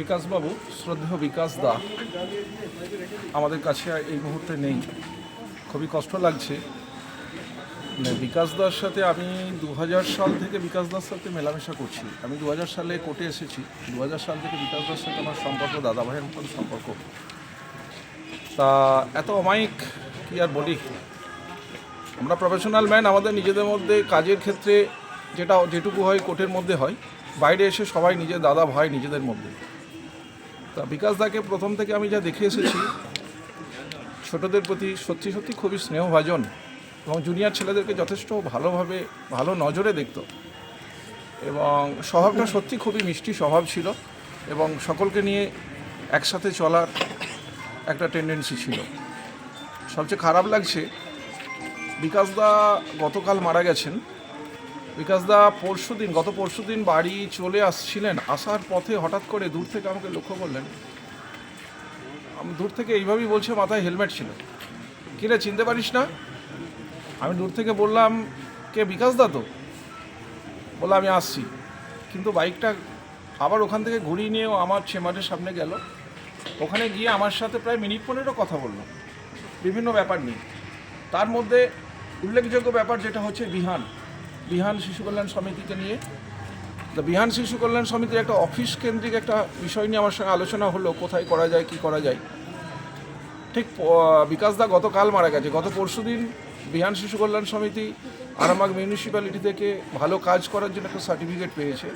বিকাশবাবু, শ্রদ্ধেয় বিকাশ দা আমাদের কাছে এই মুহূর্তে নেই। খুবই কষ্ট লাগছে। মানে বিকাশ দার সাথে আমি দু হাজার সাল থেকে বিকাশ দার সাথে মেলামেশা করছি। আমি দু হাজার সালে কোর্টে এসেছি। দু হাজার সাল থেকে বিকাশ দার সাথে আমার সম্পর্ক দাদা ভাইয়ের মতন সম্পর্ক। তা এত অমায়িক কি আর বলি? আমরা প্রফেশনাল ম্যান আমাদের নিজেদের মধ্যে কাজের ক্ষেত্রে যেটা, যেটুকু হয় কোর্টের মধ্যে হয়। বাইরে এসে সবাই নিজের দাদা ভাই নিজেদের মধ্যে। তা বিকাশ দাকে প্রথম থেকে আমি যা দেখে এসেছি, ছোটদের প্রতি সত্যি সত্যি খুবই স্নেহভাজন এবং জুনিয়র ছেলেদেরকে যথেষ্ট ভালোভাবে, ভালো নজরে দেখত। এবং স্বভাবটা সত্যি খুবই মিষ্টি স্বভাব ছিল এবং সকলকে নিয়ে একসাথে চলার একটা টেন্ডেন্সি ছিল। সবচেয়ে খারাপ লাগছে বিকাশদা গতকাল মারা গেছেন। বিকাশদা পরশু দিন, গত পরশু দিন বাড়ি চলে আসছিলেন। আসার পথে হঠাৎ করে দূর থেকে আমাকে লক্ষ্য করলেন। আমি দূর থেকে এইভাবেই বলছে, মাথায় হেলমেট ছিল। কিরে চিনতে পারিস না? আমি দূর থেকে বললাম, কে, বিকাশ দা তো? বলে আমি আসছি। কিন্তু বাইকটা আবার ওখান থেকে ঘুরিয়ে নিয়েও আমার চেম্বারের সামনে গেল। ওখানে গিয়ে আমার সাথে প্রায় মিনিট পনেরো কথা বলল। বিভিন্ন ব্যাপার নিয়ে। তার মধ্যে উল্লেখযোগ্য ব্যাপার যেটা হচ্ছে, বিহান। বিহান শিশু কল্যাণ সমিতিকে নিয়ে। তো বিহান শিশু কল্যাণ সমিতির একটা অফিস কেন্দ্রিক একটা বিষয় নিয়ে আমার সঙ্গে আলোচনা হলো, কোথায় করা যায়, কি করা যায়। ঠিক বিকাশদা গতকাল মারা গেছে। গত পরশু দিন বিহান শিশু কল্যাণ সমিতি আরামবাগ মিউনিসিপ্যালিটি থেকে ভালো কাজ করার জন্য একটা সার্টিফিকেট পেয়েছে।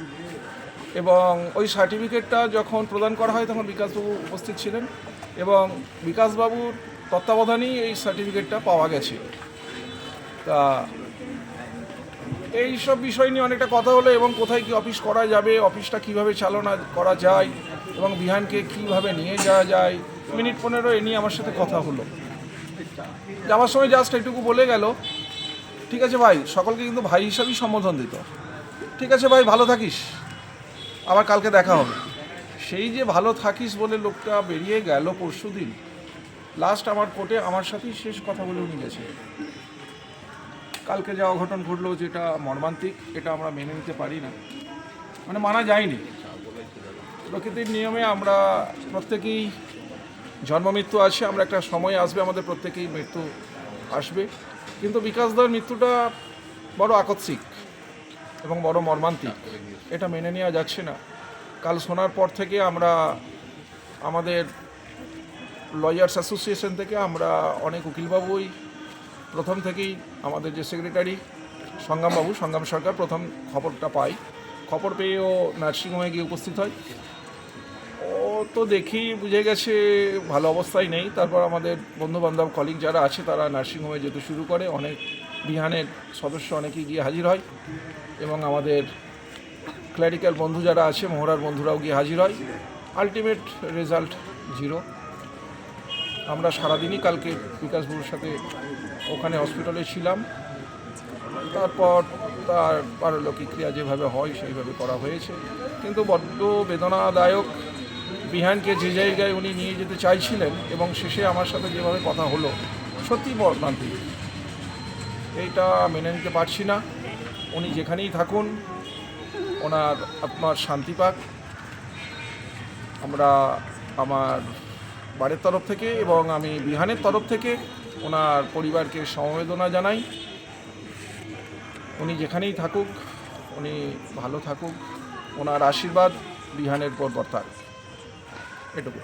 এবং ওই সার্টিফিকেটটা যখন প্রদান করা হয়, তখন বিকাশবাবু উপস্থিত ছিলেন এবং বিকাশবাবুর তত্ত্বাবধানেই এই সার্টিফিকেটটা পাওয়া গেছে। তা এই সব বিষয় নিয়ে অনেকটা কথা হলো এবং কোথায় কি অফিস করা যাবে, অফিসটা কীভাবে চালনা করা যায় এবং বিহানকে কীভাবে নিয়ে যাওয়া যায়। মিনিট পনেরো এ নিয়ে আমার সাথে কথা হলো। যাওয়ার সময় জাস্ট এইটুকু বলে গেল, ঠিক আছে ভাই, সকলকে কিন্তু ভাই হিসাবেই সম্বোধন দিত। ঠিক আছে ভাই, ভালো থাকিস। আবার কালকে দেখা হবে। সেই যে ভালো থাকিস বলে লোকটা বেরিয়ে গেল পরশু দিন লাস্ট আমার কোর্টে আমার সাথেই শেষ কথা বলে উনি গেছে কালকে যা অঘটন ঘটলো যেটা মর্মান্তিক, এটা আমরা মেনে নিতে পারি না। মানে মানা যায়নি। প্রকৃতির নিয়মে আমরা প্রত্যেকেই জন্ম, মৃত্যু আছে আমরা একটা সময় আসবে, আমাদের প্রত্যেকেই মৃত্যু আসবে। কিন্তু বিকাশ বিকাশদার মৃত্যুটা বড় আকস্মিক এবং বড় মর্মান্তিক। এটা মেনে নেওয়া যাচ্ছে না। কাল শোনার পর থেকে আমরা আমাদের লয়ার্স অ্যাসোসিয়েশন থেকে আমরা অনেক উকিলবাবুই প্রথম থেকেই আমাদের যে সেক্রেটারি সংগ্রামবাবু, সংগ্রাম সরকার, প্রথম খবরটা পাই। খবর পেয়ে ও নার্সিংহোমে গিয়ে উপস্থিত হয়। ও তো দেখি বুঝে গেছে ভালো অবস্থায় নেই। তারপর আমাদের বন্ধুবান্ধব কলিগ যারা আছে, তারা নার্সিংহোমে যেতে শুরু করে। অনেক বিহানের সদস্য অনেকেই গিয়ে হাজির হয় এবং আমাদের ক্ল্যারিক্যাল বন্ধু যারা আছে মোহরার বন্ধুরাও গিয়ে হাজির হয়। আলটিমেট রেজাল্ট জিরো আমরা সারাদিনই কালকে বিকাশবাবুর সাথে ওখানে হসপিটালে ছিলাম। তারপর তার পারলৌকিক ক্রিয়া যেভাবে হয়, সেইভাবে করা হয়েছে। কিন্তু বড্ড বেদনাদায়ক, বিহানকে যে জায়গায় উনি নিয়ে যেতে চাইছিলেন এবং শেষে আমার সাথে যেভাবে কথা হলো, সত্যি মর্মান্তিক এইটা মেনে নিতে পারছি না। উনি যেখানেই থাকুন, ওনার আত্মার শান্তি পাক। আমরা আমার বাড়ির তরফ থেকে এবং আমি বিহানের তরফ থেকে ওনার পরিবারকে সমবেদনা জানাই। উনি যেখানেই থাকুক, উনি ভালো থাকুক। ওনার আশীর্বাদ বিহানের পর অর্থাৎ এটুকু